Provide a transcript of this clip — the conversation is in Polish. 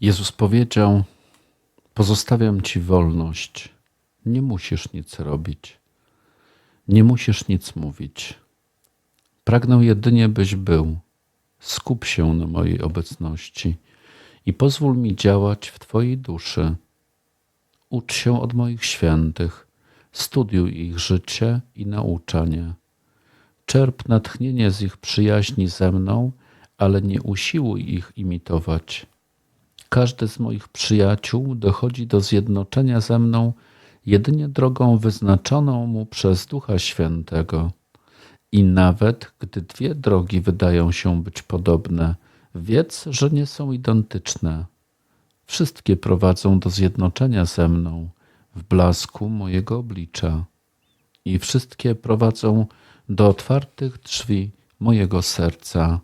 Jezus powiedział: Pozostawiam ci wolność. Nie musisz nic robić. Nie musisz nic mówić. Pragnę jedynie, byś był. Skup się na mojej obecności i pozwól mi działać w Twojej duszy. Ucz się od moich świętych, studiuj ich życie i nauczanie. Czerp natchnienie z ich przyjaźni ze mną, ale nie usiłuj ich imitować. Każdy z moich przyjaciół dochodzi do zjednoczenia ze mną jedynie drogą wyznaczoną mu przez Ducha Świętego. I nawet gdy dwie drogi wydają się być podobne, wiedz, że nie są identyczne. Wszystkie prowadzą do zjednoczenia ze mną w blasku mojego oblicza, i wszystkie prowadzą do otwartych drzwi mojego serca.